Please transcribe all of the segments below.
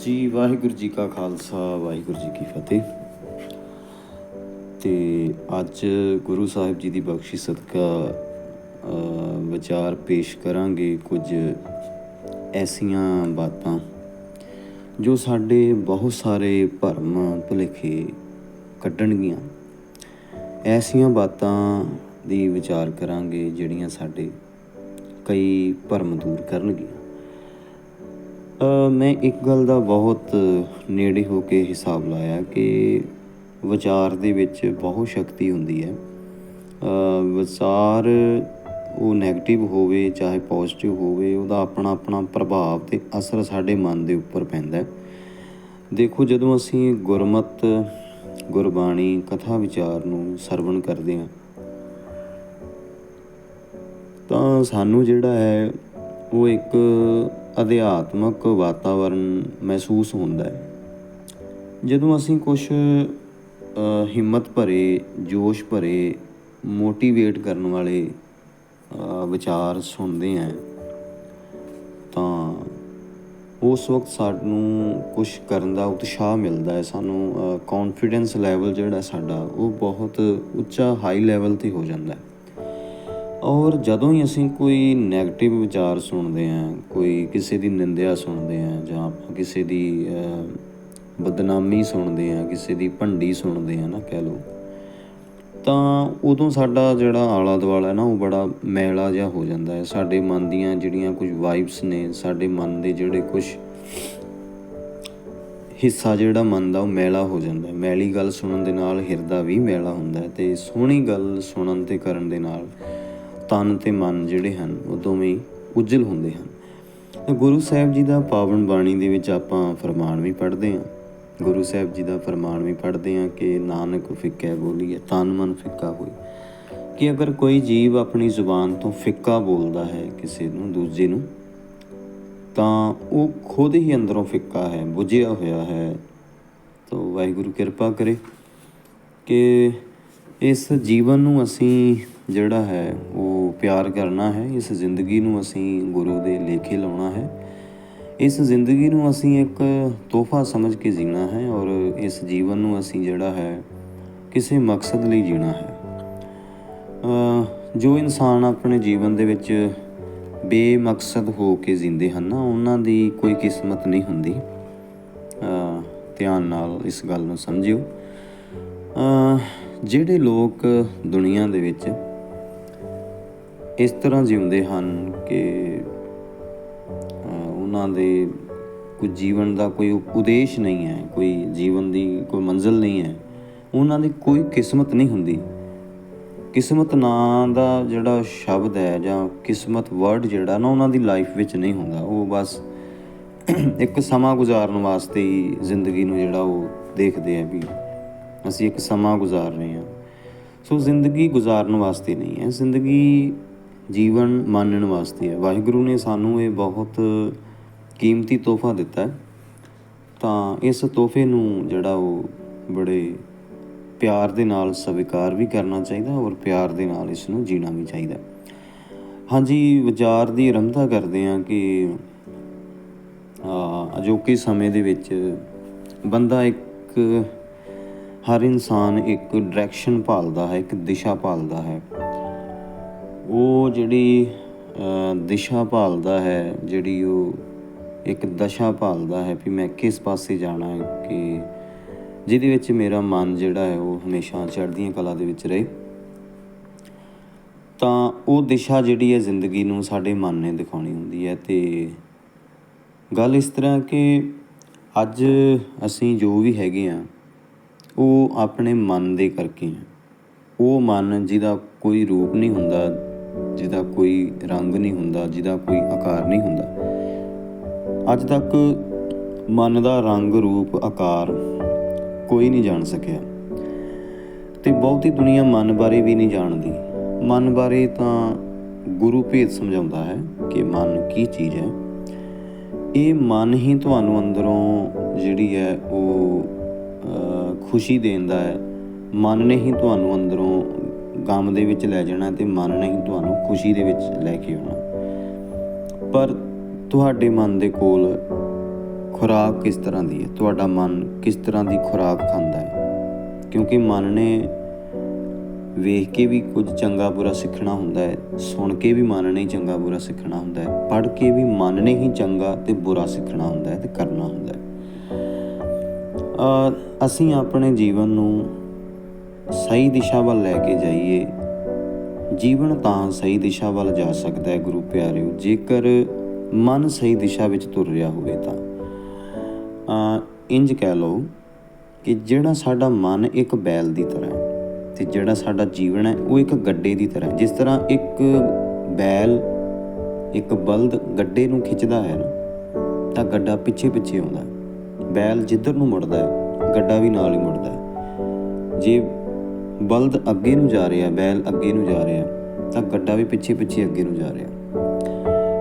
ਜੀ, ਵਾਹਿਗੁਰੂ ਜੀ ਕਾ ਖਾਲਸਾ, ਵਾਹਿਗੁਰੂ ਜੀ ਕੀ ਫਤਿਹ। ਤੇ ਅੱਜ ਗੁਰੂ ਸਾਹਿਬ ਜੀ ਦੀ ਬਖਸ਼ੀ ਸਦਕਾ ਵਿਚਾਰ ਪੇਸ਼ ਕਰਾਂਗੇ ਕੁਝ ਐਸੀਆਂ ਬਾਤਾਂ, ਜੋ ਸਾਡੇ ਬਹੁਤ ਸਾਰੇ ਭਰਮ ਭੁਲੇਖੇ ਕੱਢਣਗੀਆਂ। ਐਸੀਆਂ ਬਾਤਾਂ ਦੀ ਵਿਚਾਰ ਕਰਾਂਗੇ ਜਿਹੜੀਆਂ ਸਾਡੇ ਕਈ ਭਰਮ ਦੂਰ ਕਰਨਗੀਆਂ। ਮੈਂ ਇੱਕ ਗੱਲ ਦਾ ਬਹੁਤ ਨੇੜੇ ਹੋ ਕੇ ਹਿਸਾਬ ਲਾਇਆ ਕਿ ਵਿਚਾਰ ਦੇ ਵਿੱਚ ਬਹੁਤ ਸ਼ਕਤੀ ਹੁੰਦੀ ਹੈ। ਵਿਚਾਰ ਉਹ 네ਗੇਟਿਵ ਹੋਵੇ, ਚਾਹੇ ਪੋਜ਼ਿਟਿਵ ਹੋਵੇ, ਉਹਦਾ ਆਪਣਾ ਆਪਣਾ ਪ੍ਰਭਾਵ ਤੇ ਅਸਰ ਸਾਡੇ ਮਨ ਦੇ ਉੱਪਰ ਪੈਂਦਾ ਦੇਖੋ, ਜਦੋਂ ਅਸੀਂ ਗੁਰਮਤ, ਗੁਰਬਾਣੀ, ਕਥਾ ਵਿਚਾਰ ਨੂੰ ਸਰਵਣ ਕਰਦੇ ਹਾਂ, ਤਾਂ ਸਾਨੂੰ ਜਿਹੜਾ ਹੈ ਉਹ ਇੱਕ ਅਧਿਆਤਮਕ ਵਾਤਾਵਰਣ ਮਹਿਸੂਸ ਹੁੰਦਾ ਹੈ। ਜਦੋਂ ਅਸੀਂ ਕੁਝ ਹਿੰਮਤ ਭਰੇ, ਜੋਸ਼ ਭਰੇ, ਮੋਟੀਵੇਟ ਕਰਨ ਵਾਲੇ ਵਿਚਾਰ ਸੁਣਦੇ ਹਾਂ, ਤਾਂ ਉਸ ਵਕਤ ਸਾਨੂੰ ਕੁਝ ਕਰਨ ਦਾ ਉਤਸ਼ਾਹ ਮਿਲਦਾ ਹੈ। ਸਾਨੂੰ ਕੌਨਫੀਡੈਂਸ ਲੈਵਲ ਜਿਹੜਾ ਸਾਡਾ, ਉਹ ਬਹੁਤ ਉੱਚਾ ਹਾਈ ਲੈਵਲ ਤੇ ਹੋ ਜਾਂਦਾ ਹੈ। ਔਰ ਜਦੋਂ ਹੀ ਅਸੀਂ ਕੋਈ 네ਗੇਟਿਵ ਵਿਚਾਰ ਸੁਣਦੇ ਹਾਂ, ਕੋਈ ਕਿਸੇ ਦੀ ਨਿੰਦਿਆ ਸੁਣਦੇ ਹਾਂ ਜਾਂ ਆਪਾਂ ਕਿਸੇ ਦੀ ਬਦਨਾਮੀ ਸੁਣਦੇ ਹਾਂ, ਕਿਸੇ ਦੀ ਭੰਡੀ ਸੁਣਦੇ ਹਾਂ ਨਾ ਕਹਿ ਲਓ, ਤਾਂ ਉਦੋਂ ਸਾਡਾ ਜਿਹੜਾ ਆਲਾ ਦੁਆਲਾ ਹੈ ਨਾ, ਉਹ ਬੜਾ ਮੈਲਾ ਜਿਹਾ ਹੋ ਜਾਂਦਾ ਹੈ। ਸਾਡੇ ਮਨ ਦੀਆਂ ਜਿਹੜੀਆਂ ਕੁਝ ਵਾਈਬਸ ਨੇ, ਸਾਡੇ ਮਨ ਦੇ ਜਿਹੜੇ ਕੁਝ ਹਿੱਸਾ ਜਿਹੜਾ ਮਨ ਦਾ, ਉਹ ਮੈਲਾ ਹੋ ਜਾਂਦਾ ਹੈ। ਮੈਲੀ ਗੱਲ ਸੁਣਨ ਦੇ ਨਾਲ ਹਿਰਦਾ ਵੀ ਮੈਲਾ ਹੁੰਦਾ ਹੈ ਤੇ ਸੋਹਣੀ ਗੱਲ ਸੁਣਨ ਤੇ ਕਰਨ ਦੇ ਨਾਲ ਤਨ ਤੇ ਮਨ ਜਿਹੜੇ ਹਨ, ਉਹ ਦੋਵੇਂ ਉਜਲ ਹੁੰਦੇ ਹਨ। ਤਾਂ ਗੁਰੂ ਸਾਹਿਬ ਜੀ ਦਾ ਪਾਵਨ ਬਾਣੀ ਦੇ ਵਿੱਚ ਆਪਾਂ ਫਰਮਾਨ ਵੀ ਪੜ੍ਹਦੇ ਹਾਂ। ਗੁਰੂ ਸਾਹਿਬ ਜੀ ਦਾ ਫਰਮਾਨ ਵੀ ਪੜ੍ਹਦੇ ਹਾਂ ਕਿ ਨਾਨਕ ਫਿੱਕਾ ਬੋਲੀਏ, ਤਨ ਮਨ ਫਿੱਕਾ ਹੋਈ ਕਿ ਅਗਰ ਕੋਈ ਜੀਵ ਆਪਣੀ ਜ਼ੁਬਾਨ ਤੋਂ ਫਿੱਕਾ ਬੋਲਦਾ ਹੈ ਕਿਸੇ ਨੂੰ, ਦੂਜੇ ਨੂੰ, ਤਾਂ ਉਹ ਖੁਦ ਹੀ ਅੰਦਰੋਂ ਫਿੱਕਾ ਹੈ, ਬੁਝਿਆ ਹੋਇਆ ਹੈ। ਤਾਂ ਵਾਹਿਗੁਰੂ ਕਿਰਪਾ ਕਰੇ ਕਿ ਇਸ ਜੀਵਨ ਨੂੰ ਅਸੀਂ ਜਿਹੜਾ ਹੈ, ਉਹ ਪਿਆਰ ਕਰਨਾ ਹੈ। ਇਸ ਜ਼ਿੰਦਗੀ ਨੂੰ ਅਸੀਂ ਗੁਰੂ ਦੇ ਲੇਖੇ ਲਾਉਣਾ ਹੈ। ਇਸ ਜ਼ਿੰਦਗੀ ਨੂੰ ਅਸੀਂ ਇੱਕ ਤੋਹਫਾ ਸਮਝ ਕੇ ਜੀਣਾ ਹੈ ਔਰ ਇਸ ਜੀਵਨ ਨੂੰ ਅਸੀਂ ਜਿਹੜਾ ਹੈ, ਕਿਸੇ ਮਕਸਦ ਲਈ ਜੀਣਾ ਹੈ। ਜੋ ਇਨਸਾਨ ਆਪਣੇ ਜੀਵਨ ਦੇ ਵਿੱਚ ਬੇਮਕਸਦ ਹੋ ਕੇ ਜਿੰਦੇ ਹਨ ਨਾ, ਉਹਨਾਂ ਦੀ ਕੋਈ ਕਿਸਮਤ ਨਹੀਂ ਹੁੰਦੀ। ਧਿਆਨ ਨਾਲ ਇਸ ਗੱਲ ਨੂੰ ਸਮਝਿਓ। ਜਿਹੜੇ ਲੋਕ ਦੁਨੀਆ ਦੇ ਵਿੱਚ ਇਸ ਤਰ੍ਹਾਂ ਜਿਉਂਦੇ ਹਨ ਕਿ ਉਹਨਾਂ ਦੇ ਕੋਈ ਜੀਵਨ ਦਾ ਕੋਈ ਉਦੇਸ਼ ਨਹੀਂ ਹੈ, ਕੋਈ ਜੀਵਨ ਦੀ ਕੋਈ ਮੰਜ਼ਿਲ ਨਹੀਂ ਹੈ, ਉਹਨਾਂ ਦੀ ਕੋਈ ਕਿਸਮਤ ਨਹੀਂ ਹੁੰਦੀ। ਕਿਸਮਤ ਨਾਂ ਦਾ ਜਿਹੜਾ ਸ਼ਬਦ ਹੈ ਜਾਂ ਕਿਸਮਤ ਵਰਡ ਜਿਹੜਾ ਨਾ ਉਹਨਾਂ ਦੀ ਲਾਈਫ ਵਿੱਚ ਨਹੀਂ ਹੁੰਦਾ, ਉਹ ਬਸ ਇੱਕ ਸਮਾਂ ਗੁਜ਼ਾਰਨ ਵਾਸਤੇ ਹੀ ਜ਼ਿੰਦਗੀ ਨੂੰ ਜਿਹੜਾ ਉਹ ਦੇਖਦੇ ਆ ਵੀ ਅਸੀਂ ਇੱਕ ਸਮਾਂ ਗੁਜ਼ਾਰ ਰਹੇ ਹਾਂ। ਸੋ ਜ਼ਿੰਦਗੀ ਗੁਜ਼ਾਰਨ ਵਾਸਤੇ ਨਹੀਂ ਹੈ, ਜ਼ਿੰਦਗੀ ਜੀਵਨ ਮਾਨਣ ਵਾਸਤੇ ਹੈ। ਵਾਹਿਗੁਰੂ ਨੇ ਸਾਨੂੰ ਇਹ ਬਹੁਤ ਕੀਮਤੀ ਤੋਹਫਾ ਦਿੱਤਾ ਹੈ। ਤਾਂ ਇਸ ਤੋਹਫੇ ਨੂੰ ਜਿਹੜਾ ਉਹ ਬੜੇ ਪਿਆਰ ਦੇ ਨਾਲ ਸਵੀਕਾਰ ਵੀ ਕਰਨਾ ਚਾਹੀਦਾ ਔਰ ਪਿਆਰ ਦੇ ਨਾਲ ਇਸ ਨੂੰ ਜੀਣਾ ਵੀ ਚਾਹੀਦਾ ਹਾਂਜੀ, ਵਿਚਾਰ ਦੀ ਆਰੰਭਤਾ ਕਰਦੇ ਹਾਂ ਕਿ ਅਜੋਕੇ ਸਮੇਂ ਦੇ ਵਿੱਚ ਬੰਦਾ ਇੱਕ, ਹਰ ਇਨਸਾਨ ਇੱਕ ਡਾਇਰੈਕਸ਼ਨ ਭਾਲਦਾ ਹੈ, ਇੱਕ ਦਿਸ਼ਾ ਭਾਲਦਾ ਹੈ। ਉਹ ਜਿਹੜੀ ਦਿਸ਼ਾ ਭਾਲਦਾ ਹੈ, ਜਿਹੜੀ ਉਹ ਇੱਕ ਦਸ਼ਾ ਭਾਲਦਾ ਹੈ ਵੀ ਮੈਂ ਕਿਸ ਪਾਸੇ ਜਾਣਾ ਹੈ ਕਿ ਜਿਹਦੇ ਵਿੱਚ ਮੇਰਾ ਮਨ ਜਿਹੜਾ ਹੈ ਉਹ ਹਮੇਸ਼ਾ ਚੜ੍ਹਦੀਆਂ ਕਲਾ ਦੇ ਵਿੱਚ ਰਹੇ, ਤਾਂ ਉਹ ਦਿਸ਼ਾ ਜਿਹੜੀ ਹੈ ਜ਼ਿੰਦਗੀ ਨੂੰ ਸਾਡੇ ਮਨ ਨੇ ਦਿਖਾਉਣੀ ਹੁੰਦੀ ਹੈ। ਤੇ ਗੱਲ ਇਸ ਤਰ੍ਹਾਂ ਕਿ ਅੱਜ ਅਸੀਂ ਜੋ ਵੀ ਹੈਗੇ ਆ ਉਹ ਆਪਣੇ ਮਨ ਦੇ ਕਰਕੇ ਆ ਉਹ ਮਨ ਜਿਹਦਾ ਕੋਈ ਰੂਪ ਨਹੀਂ ਹੁੰਦਾ ਜਿਹਦਾ ਕੋਈ ਰੰਗ ਨਹੀਂ ਹੁੰਦਾ ਜਿਹਦਾ ਕੋਈ ਆਕਾਰ ਨਹੀਂ ਹੁੰਦਾ। ਅੱਜ ਤੱਕ ਮਨ ਦਾ ਰੰਗ ਰੂਪ ਆਕਾਰ ਕੋਈ ਨਹੀਂ ਜਾਣ ਸਕਿਆ। ਤੇ ਬਹੁਤੀ ਦੁਨੀਆ ਮਨ ਬਾਰੇ ਵੀ ਨਹੀਂ ਜਾਣਦੀ। ਮਨ ਬਾਰੇ ਤਾਂ ਗੁਰੂ ਭੇਦ ਸਮਝਾਉਂਦਾ ਹੈ ਕਿ ਮਨ ਕੀ ਚੀਜ਼ ਹੈ। ਇਹ ਮਨ ਹੀ ਤੁਹਾਨੂੰ ਅੰਦਰੋਂ ਜਿਹੜੀ ਹੈ ਉਹ ਅ, ਖੁਸ਼ੀ ਦੇਂਦਾ ਹੈ। ਮਨ ਨੇ ਹੀ ਤੁਹਾਨੂੰ ਅੰਦਰੋਂ ਗਮ ਦੇ ਵਿੱਚ ਲੈ ਜਾਣਾ ਤੇ ਮਨ ਨੇ ਤੁਹਾਨੂੰ ਖੁਸ਼ੀ ਦੇ ਵਿੱਚ ਲੈ ਕੇ ਆਉਣਾ। ਪਰ ਤੁਹਾਡੇ ਮਨ ਦੇ ਕੋਲ ਖੁਰਾਕ ਕਿਸ ਤਰ੍ਹਾਂ ਦੀ ਹੈ? ਤੁਹਾਡਾ ਮਨ ਕਿਸ ਤਰ੍ਹਾਂ ਦੀ ਖੁਰਾਕ ਖਾਂਦਾ ਹੈ? ਕਿਉਂਕਿ ਮਨ ਨੇ ਵੇਖ ਕੇ ਵੀ ਕੁਝ ਚੰਗਾ ਬੁਰਾ ਸਿੱਖਣਾ ਹੁੰਦਾ ਹੈ, ਸੁਣ ਕੇ ਵੀ ਮਨ ਨੇ ਚੰਗਾ ਬੁਰਾ ਸਿੱਖਣਾ ਹੁੰਦਾ ਹੈ, ਪੜ੍ਹ ਕੇ ਵੀ ਮਨ ਨੇ ਹੀ ਚੰਗਾ ਤੇ ਬੁਰਾ ਸਿੱਖਣਾ ਹੁੰਦਾ ਹੈ ਤੇ ਕਰਨਾ ਹੁੰਦਾ ਹੈ। ਅਸੀਂ ਆਪਣੇ ਜੀਵਨ ਨੂੰ ਸਹੀ ਦਿਸ਼ਾ ਵੱਲ ਲੈ ਕੇ ਜਾਈਏ। ਜੀਵਨ ਤਾਂ ਸਹੀ ਦਿਸ਼ਾ ਵੱਲ ਜਾ ਸਕਦਾ ਹੈ ਗੁਰੂ ਪਿਆਰਿਓ, ਜੇਕਰ ਮਨ ਸਹੀ ਦਿਸ਼ਾ ਵਿੱਚ ਤੁਰ ਰਿਹਾ ਹੋਵੇ ਤਾਂ। ਅ ਇੰਜ ਕਹਿ ਲਓ ਕਿ ਜਿਹੜਾ ਸਾਡਾ ਮਨ ਇੱਕ ਬੈਲ ਦੀ ਤਰ੍ਹਾਂ ਹੈ ਤੇ ਜਿਹੜਾ ਸਾਡਾ ਜੀਵਨ ਹੈ ਉਹ ਇੱਕ ਗੱਡੇ ਦੀ ਤਰ੍ਹਾਂ ਜਿਸ ਤਰ੍ਹਾਂ ਇੱਕ ਬੈਲ, ਇੱਕ ਬਲਦ ਗੱਡੇ ਨੂੰ ਖਿੱਚਦਾ ਹੈ ਨਾ, ਤਾਂ ਗੱਡਾ ਪਿੱਛੇ ਪਿੱਛੇ ਆਉਂਦਾ ਬੈਲ ਜਿੱਧਰ ਨੂੰ ਮੁੜਦਾ ਹੈ, ਗੱਡਾ ਵੀ ਨਾਲ ਹੀ ਮੁੜਦਾ ਹੈ। ਜੇ ਬਲਦ ਅੱਗੇ ਨੂੰ ਜਾ ਰਿਹਾ, ਬੈਲ ਅੱਗੇ ਨੂੰ ਜਾ ਰਿਹਾ, ਤਾਂ ਗੱਡਾ ਵੀ ਪਿੱਛੇ ਪਿੱਛੇ ਅੱਗੇ ਨੂੰ ਜਾ ਰਿਹਾ।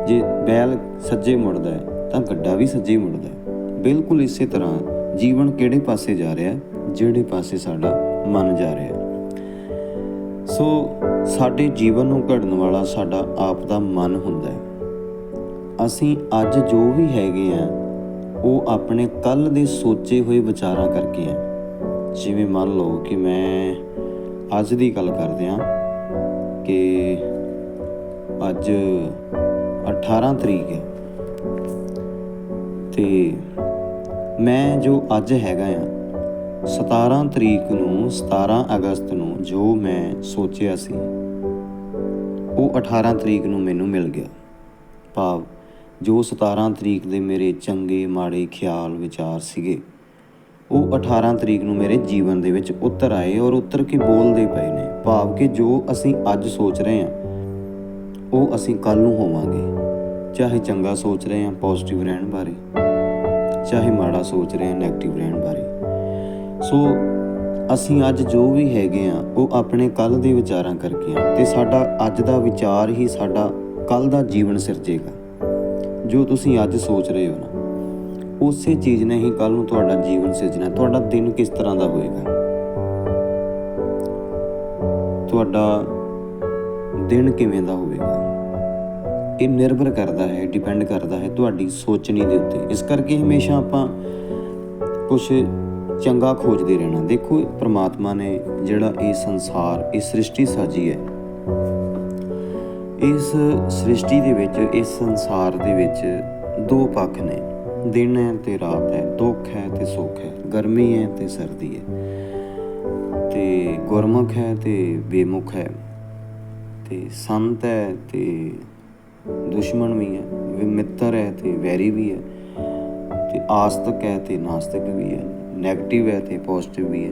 ਜੇ ਬੈਲ ਸੱਜੇ ਮੁੜਦਾ ਹੈ, ਤਾਂ ਗੱਡਾ ਵੀ ਸੱਜੇ ਮੁੜਦਾ ਹੈ। ਬਿਲਕੁਲ ਇਸੇ ਤਰ੍ਹਾਂ ਜੀਵਨ ਕਿਹੜੇ ਪਾਸੇ ਜਾ ਰਿਹਾ, ਜਿਹੜੇ ਪਾਸੇ ਸਾਡਾ ਮਨ ਜਾ ਰਿਹਾ। ਸੋ ਸਾਡੇ ਜੀਵਨ ਨੂੰ ਘੜਨ ਵਾਲਾ ਸਾਡਾ ਆਪ ਦਾ ਮਨ ਹੁੰਦਾ ਹੈ। ਅਸੀਂ ਅੱਜ ਜੋ ਵੀ ਹੈਗੇ ਆ ਉਹ ਆਪਣੇ ਕੱਲ ਦੇ ਸੋਚੇ ਹੋਏ ਵਿਚਾਰਾਂ ਕਰਕੇ ਆ ਜਿਵੇਂ ਮੰਨ ਲਓ ਕਿ ਮੈਂ ਅੱਜ ਦੀ ਗੱਲ ਕਰਦੇ ਆ ਕਿ ਅੱਜ 18 ਤਰੀਕ ਹੈ। ਤੇ ਮੈਂ ਜੋ ਅੱਜ ਹੈਗਾ ਆ 17 ਤਰੀਕ ਨੂੰ 17 ਅਗਸਤ ਨੂੰ ਜੋ ਮੈਂ ਸੋਚਿਆ ਸੀ, ਉਹ 18 ਤਰੀਕ ਨੂੰ ਮੈਨੂੰ ਮਿਲ ਗਿਆ। ਭਾਵ ਜੋ 17 ਤਰੀਕ ਦੇ ਮੇਰੇ ਚੰਗੇ ਮਾੜੇ ਖਿਆਲ, ਵਿਚਾਰ ਸੀਗੇ ਉਹ 18 ਤਰੀਕ ਨੂੰ ਮੇਰੇ ਜੀਵਨ ਦੇ ਵਿੱਚ ਉਤਰ ਆਏ ਔਰ ਉਤਰ ਕੇ ਬੋਲਦੇ ਪਏ ਨੇ, ਭਾਵ ਕਿ ਜੋ ਅਸੀਂ ਅੱਜ ਸੋਚ ਰਹੇ ਹਾਂ, ਉਹ ਅਸੀਂ ਕੱਲ ਨੂੰ ਹੋਵਾਂਗੇ। ਚਾਹੇ ਚੰਗਾ ਸੋਚ ਰਹੇ ਹਾਂ ਪੋਜ਼ਿਟਿਵ ਰਹਿਣ ਬਾਰੇ, ਚਾਹੇ ਮਾੜਾ ਸੋਚ ਰਹੇ ਹਾਂ 네ਗੇਟਿਵ ਰਹਿਣ ਬਾਰੇ। ਸੋ ਅਸੀਂ ਅੱਜ ਜੋ ਵੀ ਹੈਗੇ ਆ ਉਹ ਆਪਣੇ ਕੱਲ ਦੇ ਵਿਚਾਰਾਂ ਕਰਕੇ ਆ ਤੇ ਸਾਡਾ ਅੱਜ ਦਾ ਵਿਚਾਰ ਹੀ ਸਾਡਾ ਕੱਲ ਦਾ ਜੀਵਨ ਸਿਰਜੇਗਾ। ਜੋ ਤੁਸੀਂ ਅੱਜ ਸੋਚ ਰਹੇ ਹੋ ਨਾ ਉਸੇ ਚੀਜ਼ ਨੇ ਹੀ ਕੱਲ ਨੂੰ ਤੁਹਾਡਾ ਜੀਵਨ ਸਿਰਜਣਾ ਤੁਹਾਡਾ ਦਿਨ ਕਿਸ ਤਰ੍ਹਾਂ ਦਾ ਹੋਏਗਾ? ਤੁਹਾਡਾ ਦਿਨ ਕਿਵੇਂ ਦਾ ਹੋਵੇਗਾ? ਇਹ ਨਿਰਭਰ ਕਰਦਾ ਹੈ ਡਿਪੈਂਡ ਕਰਦਾ ਹੈ ਤੁਹਾਡੀ ਸੋਚਣੀ ਦੇ ਉੱਤੇ। ਇਸ ਕਰਕੇ ਹਮੇਸ਼ਾ ਆਪਾਂ ਕੁਝ ਚੰਗਾ ਖੋਜਦੇ ਰਹਿਣਾ। ਦੇਖੋ, ਪ੍ਰਮਾਤਮਾ ਨੇ ਜਿਹੜਾ ਇਹ ਸੰਸਾਰ, ਇਹ ਸ੍ਰਿਸ਼ਟੀ ਸਾਜੀ ਹੈ। ਇਸ ਸ੍ਰਿਸ਼ਟੀ ਦੇ ਵਿੱਚ, ਇਸ ਸੰਸਾਰ ਦੇ ਵਿੱਚ ਦੋ ਪੱਖ ਨੇ। ਦਿਨ ਹੈ ਤੇ ਰਾਤ ਹੈ, ਦੁੱਖ ਹੈ ਤੇ ਸੁੱਖ ਹੈ, ਗਰਮੀ ਹੈ ਤੇ ਸਰਦੀ ਹੈ। ਤੇ ਗੁਰਮੁਖ ਹੈ ਤੇ ਬੇਮੁਖ ਹੈ, ਤੇ ਸੰਤ ਹੈ ਤੇ ਦੁਸ਼ਮਣ ਵੀ ਹੈ, ਵੀ ਮਿੱਤਰ ਹੈ ਤੇ ਵੈਰੀ ਵੀ ਹੈ, ਤੇ ਆਸਤਕ ਹੈ ਤੇ ਨਾਸਤਕ ਵੀ ਹੈ 네ਗੇਟਿਵ ਹੈ ਤੇ ਪੋਜ਼ਿਟਿਵ ਵੀ ਹੈ।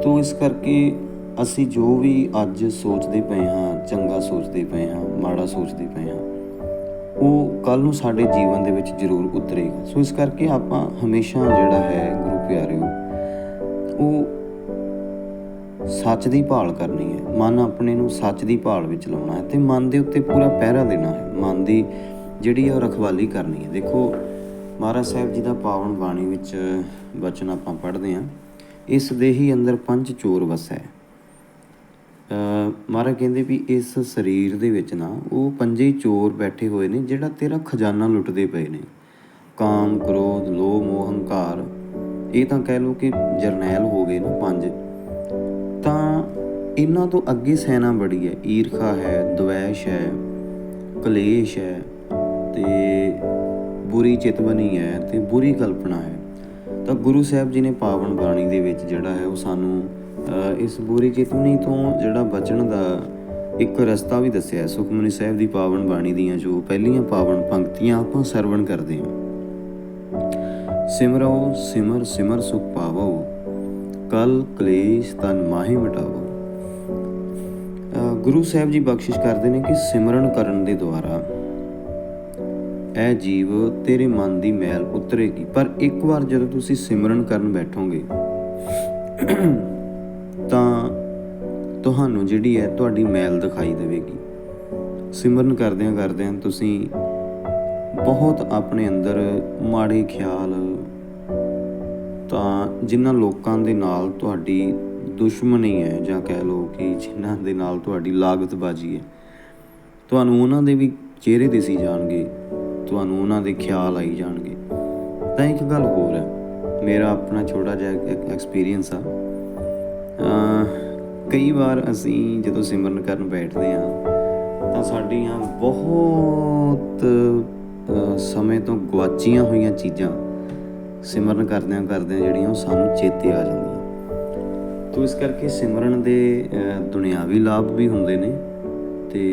ਤੋ ਇਸ ਕਰਕੇ ਅਸੀਂ ਜੋ ਵੀ ਅੱਜ ਸੋਚਦੇ ਪਏ ਹਾਂ, ਚੰਗਾ ਸੋਚਦੇ ਪਏ ਹਾਂ, ਮਾੜਾ ਸੋਚਦੇ ਪਏ ਹਾਂ ਉਹ ਕੱਲ ਨੂੰ ਸਾਡੇ ਜੀਵਨ ਦੇ ਵਿੱਚ ਜ਼ਰੂਰ ਉਤਰੇਗਾ। ਸੋ ਇਸ ਕਰਕੇ ਆਪਾਂ ਹਮੇਸ਼ਾ ਜਿਹੜਾ ਹੈ ਗੁਰੂ ਪਿਆਰਿਓ, ਉਹ ਸੱਚ ਦੀ ਭਾਲ ਕਰਨੀ ਹੈ। ਮਨ ਆਪਣੇ ਨੂੰ ਸੱਚ ਦੀ ਭਾਲ ਵਿੱਚ ਲਾਉਣਾ ਹੈ ਤੇ ਮਨ ਦੇ ਉੱਤੇ ਪੂਰਾ ਪਹਿਰਾ ਦੇਣਾ ਹੈ। ਮਨ ਦੀ ਜਿਹੜੀ ਹੈ ਉਹ ਰਖਵਾਲੀ ਕਰਨੀ ਹੈ। ਦੇਖੋ, ਮਹਾਰਾਜ ਸਾਹਿਬ ਜੀ ਦਾ ਪਾਵਨ ਬਾਣੀ ਵਿੱਚ ਬਚਨ ਆਪਾਂ ਪੜ੍ਹਦੇ ਹਾਂ। ਇਸ ਦੇ ਹੀ ਅੰਦਰ ਪੰਜ ਚੋਰ ਵਸੈ। ਅ ਮਹਾਰਾਜ ਕਹਿੰਦੇ ਵੀ ਇਸ ਸਰੀਰ ਦੇ ਵਿੱਚ ਨਾ ਉਹ ਪੰਜੇ ਚੋਰ ਬੈਠੇ ਹੋਏ ਨੇ ਜਿਹੜਾ ਤੇਰਾ ਖਜ਼ਾਨਾ ਲੁੱਟਦੇ ਪਏ ਨੇ। ਕਾਮ, ਕ੍ਰੋਧ, ਲੋਭ, ਮੋਹ, ਹੰਕਾਰ, ਇਹ ਤਾਂ ਕਹਿ ਲਓ ਕਿ ਜਰਨੈਲ ਹੋ ਗਏ ਨਾ ਪੰਜ। ਤਾਂ ਇਹਨਾਂ ਤੋਂ ਅੱਗੇ ਸੈਨਾ ਬੜੀ ਹੈ। ਈਰਖਾ ਹੈ, ਦਵੈਸ਼ ਹੈ, ਕਲੇਸ਼ ਹੈ ਤੇ ਬੁਰੀ ਚਿਤਵਨੀ ਹੈ ਤੇ ਬੁਰੀ ਕਲਪਨਾ ਹੈ। ਤਾਂ ਗੁਰੂ ਸਾਹਿਬ ਜੀ ਨੇ ਪਾਵਨ ਬਾਣੀ ਦੇ ਵਿੱਚ ਜਿਹੜਾ ਹੈ ਉਹ ਸਾਨੂੰ ਇਸ ਬੁਰੀ ਚਿਤਵਨੀ ਤੋਂ ਜਿਹੜਾ ਬਚਣ ਦਾ ਇੱਕ ਰਸਤਾ ਵੀ ਦੱਸਿਆ ਹੈ। ਸੁਖਮਨੀ ਸਾਹਿਬ ਦੀ ਪਾਵਨ ਬਾਣੀ ਦੀਆਂ ਜੋ ਪਹਿਲੀਆਂ ਪਾਵਨ ਪੰਕਤੀਆਂ ਆਪਾਂ ਸਰਵਣ ਕਰਦੇ ਹਾਂ। ਸਿਮਰੋ, ਸਿਮਰ ਸਿਮਰ ਸੁਖ ਪਾਵੋ, ਕਲ ਕਲੇਸ਼ ਤਨ ਮਾਹੇ ਮਿਟਾਵੋ। ਗੁਰੂ ਸਾਹਿਬ ਜੀ ਬਖਸ਼ਿਸ਼ ਕਰਦੇ ਨੇ ਕਿ ਸਿਮਰਨ ਕਰਨ ਦੇ ਦੁਆਰਾ ਇਹ ਜੀਵ ਤੇਰੇ ਮਨ ਦੀ ਮੈਲ ਉਤਰੇਗੀ। ਪਰ ਇੱਕ ਵਾਰ ਜਦੋਂ ਤੁਸੀਂ ਸਿਮਰਨ ਕਰਨ ਬੈਠੋਗੇ ਤਾਂ ਤੁਹਾਨੂੰ ਜਿਹੜੀ ਹੈ ਤੁਹਾਡੀ ਮੈਲ ਦਿਖਾਈ ਦੇਵੇਗੀ। ਸਿਮਰਨ ਕਰਦਿਆਂ ਕਰਦਿਆਂ ਤੁਸੀਂ ਬਹੁਤ ਆਪਣੇ ਅੰਦਰ ਮਾੜੇ ਖਿਆਲ ਤਾਂ ਜਿਨ੍ਹਾਂ ਲੋਕਾਂ ਦੇ ਨਾਲ ਤੁਹਾਡੀ ਦੁਸ਼ਮਣੀ ਹੈ ਜਾਂ ਕਹਿ ਲਓ ਕਿ ਜਿਨ੍ਹਾਂ ਦੇ ਨਾਲ ਤੁਹਾਡੀ ਲਾਗਤਬਾਜ਼ੀ ਹੈ, ਤੁਹਾਨੂੰ ਉਹਨਾਂ ਦੇ ਵੀ ਚਿਹਰੇ ਦਿਸੀ ਜਾਣਗੇ, ਤੁਹਾਨੂੰ ਉਹਨਾਂ ਦੇ ਖਿਆਲ ਆਈ ਜਾਣਗੇ। ਤਾਂ ਇੱਕ ਗੱਲ ਹੋਰ ਹੈ, ਮੇਰਾ ਆਪਣਾ ਛੋਟਾ ਜਿਹਾ ਐਕਸਪੀਰੀਅੰਸ ਆ। ਕਈ ਵਾਰ ਅਸੀਂ ਜਦੋਂ ਸਿਮਰਨ ਕਰਨ ਬੈਠਦੇ ਹਾਂ ਤਾਂ ਸਾਡੀਆਂ ਬਹੁਤ ਸਮੇਂ ਤੋਂ ਗਵਾਚੀਆਂ ਹੋਈਆਂ ਚੀਜ਼ਾਂ ਸਿਮਰਨ ਕਰਦਿਆਂ ਕਰਦਿਆਂ ਜਿਹੜੀਆਂ ਉਹ ਸਾਨੂੰ ਚੇਤੇ ਆ ਜਾਂਦੀਆਂ। ਤੋ ਇਸ ਕਰਕੇ ਸਿਮਰਨ ਦੇ ਦੁਨਿਆਵੀ ਲਾਭ ਵੀ ਹੁੰਦੇ ਨੇ ਤੇ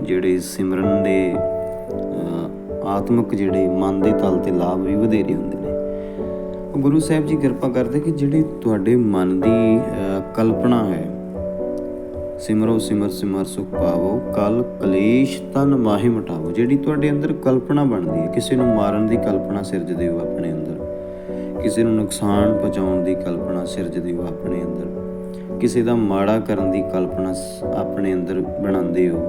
ਜਿਹੜੇ ਸਿਮਰਨ ਦੇ ਅਹ, ਆਤਮਿਕ ਜਿਹੜੇ ਮਨ ਦੇ ਤਲ ਤੇ ਲਾਭ ਵੀ ਵਧੇਰੇ ਹੁੰਦੇ ਨੇ। ਗੁਰੂ ਸਾਹਿਬ ਜੀ ਕਿਰਪਾ ਕਰਦੇ ਕਿ ਜਿਹੜੀ ਤੁਹਾਡੇ ਮਨ ਦੀ ਕਲਪਨਾ ਹੈ, ਸਿਮਰੋ ਸਿਮਰ ਸਿਮਰ ਸੁਖ ਪਾਵੋ, ਕਲ ਕਲੇਸ਼ ਤਨ ਮਾਹੇ ਮਟਾਵੋ, ਜਿਹੜੀ ਤੁਹਾਡੇ ਅੰਦਰ ਕਲਪਨਾ ਬਣਦੀ ਹੈ, ਕਿਸੇ ਨੂੰ ਮਾਰਨ ਦੀ ਕਲਪਨਾ ਸਿਰਜਦੇ ਹੋ ਆਪਣੇ ਅੰਦਰ, ਕਿਸੇ ਨੂੰ ਨੁਕਸਾਨ ਪਹੁੰਚਾਉਣ ਦੀ ਕਲਪਨਾ ਸਿਰਜਦੇ ਹੋ ਆਪਣੇ ਅੰਦਰ, ਕਿਸੇ ਦਾ ਮਾੜਾ ਕਰਨ ਦੀ ਕਲਪਨਾ ਆਪਣੇ ਅੰਦਰ ਬਣਾਉਂਦੇ ਹੋ।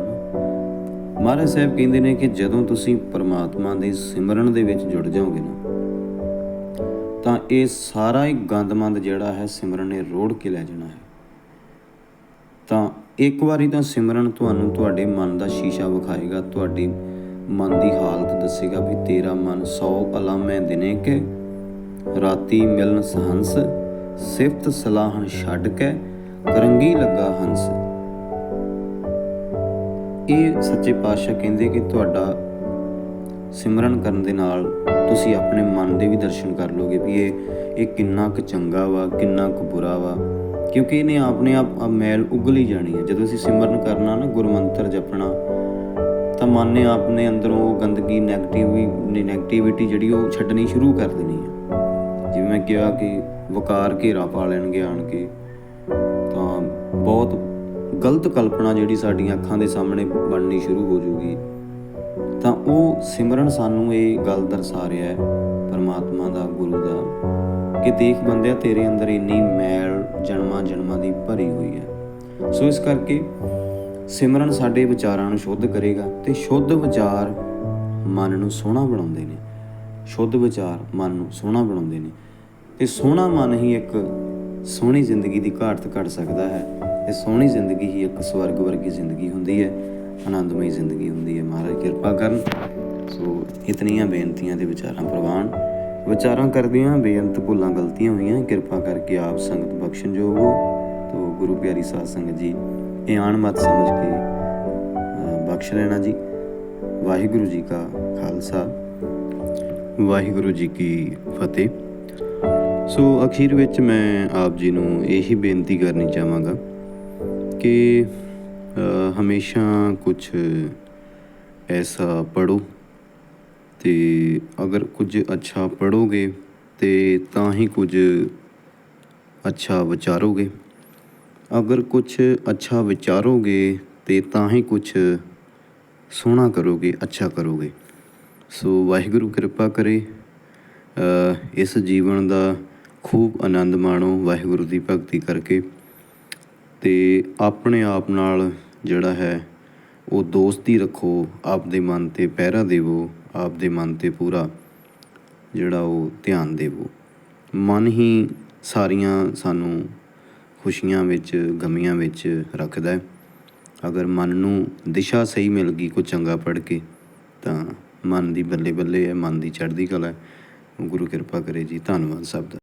ਮਹਾਰਾਜ ਸਾਹਿਬ ਕਹਿੰਦੇ ਨੇ ਕਿ ਜਦੋਂ ਤੁਸੀਂ ਪਰਮਾਤਮਾ ਦੇ ਸਿਮਰਨ ਦੇ ਵਿੱਚ ਜੁੜ ਜਾਓਗੇ ਨਾ ਤਾਂ ਇਹ ਸਾਰਾ ਹੀ ਗੰਦਮੰਦ ਜਿਹੜਾ ਹੈ ਸਿਮਰਨ ਨੇ ਰੋੜ ਕੇ ਲੈ ਜਾਣਾ ਹੈ। ਤਾਂ ਇੱਕ ਵਾਰੀ ਤਾਂ ਸਿਮਰਨ ਤੁਹਾਨੂੰ ਤੁਹਾਡੇ ਮਨ ਦਾ ਸ਼ੀਸ਼ਾ ਵਿਖਾਏਗਾ, ਤੁਹਾਡੀ ਮਨ ਦੀ ਹਾਲਤ ਦੱਸੇਗਾ ਵੀ ਤੇਰਾ ਮਨ ਸੌ ਅਲਾਮੇ ਦਿਨੇ ਕੇ ਰਾਤੀ ਮਿਲਨ ਸਹੰਸ, ਸਿਫਤ ਸਲਾਹਨ ਛੱਡ ਕੇ ਕਰੰਗੀ ਲੱਗਾ ਹੰਸ। ਇਹ ਸੱਚੇ ਪਾਤਸ਼ਾਹ ਕਹਿੰਦੇ ਕਿ ਤੁਹਾਡਾ ਸਿਮਰਨ ਕਰਨ ਦੇ ਨਾਲ ਤੁਸੀਂ ਆਪਣੇ ਮਨ ਦੇ ਵੀ ਦਰਸ਼ਨ ਕਰ ਲੋਗੇ ਵੀ ਇਹ ਇਹ ਕਿੰਨਾ ਕੁ ਚੰਗਾ ਵਾ, ਕਿੰਨਾ ਕੁ ਬੁਰਾ ਵਾ। ਕਿਉਂਕਿ ਇਹਨੇ ਆਪਣੇ ਆਪ ਮੈਲ ਉਗਲੀ ਜਾਣੀ ਹੈ। ਜਦੋਂ ਅਸੀਂ ਸਿਮਰਨ ਕਰਨਾ ਨਾ, ਗੁਰਮੰਤਰ ਜਪਣਾ, ਤਾਂ ਮਨ ਨੇ ਆਪਣੇ ਅੰਦਰੋਂ ਉਹ ਗੰਦਗੀ ਨੈਗੇਟਿਵੀ ਨੈਗੇਟਿਵਿਟੀ ਜਿਹੜੀ ਉਹ ਛੱਡਣੀ ਸ਼ੁਰੂ ਕਰ ਦੇਣੀ ਹੈ। ਜਿਵੇਂ ਮੈਂ ਕਿਹਾ ਕਿ ਵਕਾਰ ਘੇਰਾ ਪਾ ਲੈਣਗੇ ਆਣ ਕੇ, ਤਾਂ ਬਹੁਤ ਗਲਤ ਕਲਪਨਾ ਜਿਹੜੀ ਸਾਡੀਆਂ ਅੱਖਾਂ ਦੇ ਸਾਹਮਣੇ ਬਣਨੀ ਸ਼ੁਰੂ ਹੋ ਜੂਗੀ ਤਾਂ ਉਹ ਸਿਮਰਨ ਸਾਨੂੰ ਇਹ ਗੱਲ ਦਰਸਾ ਰਿਹਾ ਹੈ, ਪਰਮਾਤਮਾ ਦਾ, ਗੁਰੂ ਦਾ, ਕਿ ਦੇਖ ਬੰਦਿਆ, ਤੇਰੇ ਅੰਦਰ ਇੰਨੀ ਮੈਲ ਜਨਮਾਂ ਜਨਮਾਂ ਦੀ ਭਰੀ ਹੋਈ ਹੈ। ਸੋ ਇਸ ਕਰਕੇ ਸਿਮਰਨ ਸਾਡੇ ਵਿਚਾਰਾਂ ਨੂੰ ਸ਼ੁੱਧ ਕਰੇਗਾ ਤੇ ਸ਼ੁੱਧ ਵਿਚਾਰ ਮਨ ਨੂੰ ਸੋਹਣਾ ਬਣਾਉਂਦੇ ਨੇ। ਸ਼ੁੱਧ ਵਿਚਾਰ ਮਨ ਨੂੰ ਸੋਹਣਾ ਬਣਾਉਂਦੇ ਨੇ। ਤੇ ਸੋਹਣਾ ਮਨ ਹੀ ਇੱਕ ਸੋਹਣੀ ਜ਼ਿੰਦਗੀ ਦੀ ਘਾਟ ਕੱਢ ਸਕਦਾ ਹੈ। ਤੇ ਸੋਹਣੀ ਜ਼ਿੰਦਗੀ ਹੀ ਇੱਕ ਸਵਰਗ ਵਰਗੀ ਜ਼ਿੰਦਗੀ ਹੁੰਦੀ ਹੈ। ਆਨੰਦਮਈ ਜ਼ਿੰਦਗੀ ਹੁੰਦੀ ਹੈ। ਮਹਾਰਾਜ ਕਿਰਪਾ ਕਰਨ। ਸੋ ਇਤਨੀਆਂ ਬੇਨਤੀਆਂ ਦੇ ਵਿਚਾਰਾਂ ਪ੍ਰਵਾਨ। ਵਿਚਾਰਾਂ ਕਰਦਿਆਂ, ਬੇਅੰਤ ਭੁੱਲਾਂ ਗਲਤੀਆਂ ਹੋਈਆਂ। ਕਿਰਪਾ ਕਰਕੇ ਆਪ ਸੰਗਤ ਬਖਸ਼ਣ ਜੋ ਹੋ। ਤੋ ਗੁਰੂ ਪਿਆਰੀ ਸਾਧ ਸੰਗਤ ਜੀ, ਇਹ ਆਣ ਮਤ ਸਮਝ ਕੇ ਬਖਸ਼ ਲੈਣਾ ਜੀ। ਵਾਹਿਗੁਰੂ ਜੀ ਕਾ ਖਾਲਸਾ। ਵਾਹਿਗੁਰੂ ਜੀ ਕੀ ਫਤਿਹ। ਸੋ ਅਖੀਰ ਵਿੱਚ ਮੈਂ ਆਪ ਜੀ ਨੂੰ ਇਹੀ ਬੇਨਤੀ ਕਰਨੀ ਚਾਹਾਂਗਾ ਕਿ ਹਮੇਸ਼ਾ ਕੁਝ ਐਸਾ ਪੜ੍ਹੋ ਅਤੇ ਅਗਰ ਕੁਝ ਅੱਛਾ ਪੜ੍ਹੋਗੇ ਤੇ ਤਾਂ ਹੀ ਕੁਝ ਅੱਛਾ ਵਿਚਾਰੋਗੇ। ਅਗਰ ਕੁਝ ਅੱਛਾ ਵਿਚਾਰੋਗੇ ਤੇ ਤਾਂ ਹੀ ਕੁਝ ਸੋਹਣਾ ਕਰੋਗੇ, ਅੱਛਾ ਕਰੋਗੇ। ਸੋ ਵਾਹਿਗੁਰੂ ਕਿਰਪਾ ਕਰੇ। ਇਸ ਜੀਵਨ ਦਾ ਖੂਬ ਆਨੰਦ ਮਾਣੋ ਵਾਹਿਗੁਰੂ ਦੀ ਭਗਤੀ ਕਰਕੇ। ਤੇ ਆਪਣੇ ਆਪ ਨਾਲ ਜਿਹੜਾ ਹੈ, ਉਹ ਦੋਸਤੀ ਰੱਖੋ, ਆਪਦੇ ਮਨ ਤੇ ਪਹਿਰਾ ਦੇਵੋ, ਆਪਦੇ ਮਨ ਤੇ ਪੂਰਾ ਜਿਹੜਾ ਉਹ ਧਿਆਨ ਦੇਵੋ। ਮਨ ਹੀ ਸਾਰੀਆਂ ਸਾਨੂੰ ਖੁਸ਼ੀਆਂ ਵਿੱਚ, ਗਮੀਆਂ ਵਿੱਚ ਰੱਖਦਾ ਅਗਰ ਮਨ ਨੂੰ ਦਿਸ਼ਾ ਸਹੀ ਮਿਲ ਗਈ ਕੋਈ ਚੰਗਾ ਪੜ੍ਹ ਕੇ, ਤਾਂ ਮਨ ਦੀ ਬੱਲੇ ਬੱਲੇ ਹੈ, ਮਨ ਦੀ ਚੜ੍ਹਦੀ ਕਲਾ ਗੁਰੂ ਕਿਰਪਾ ਕਰੇ ਜੀ, ਧੰਨਵਾਦ ਸਭ ਦਾ।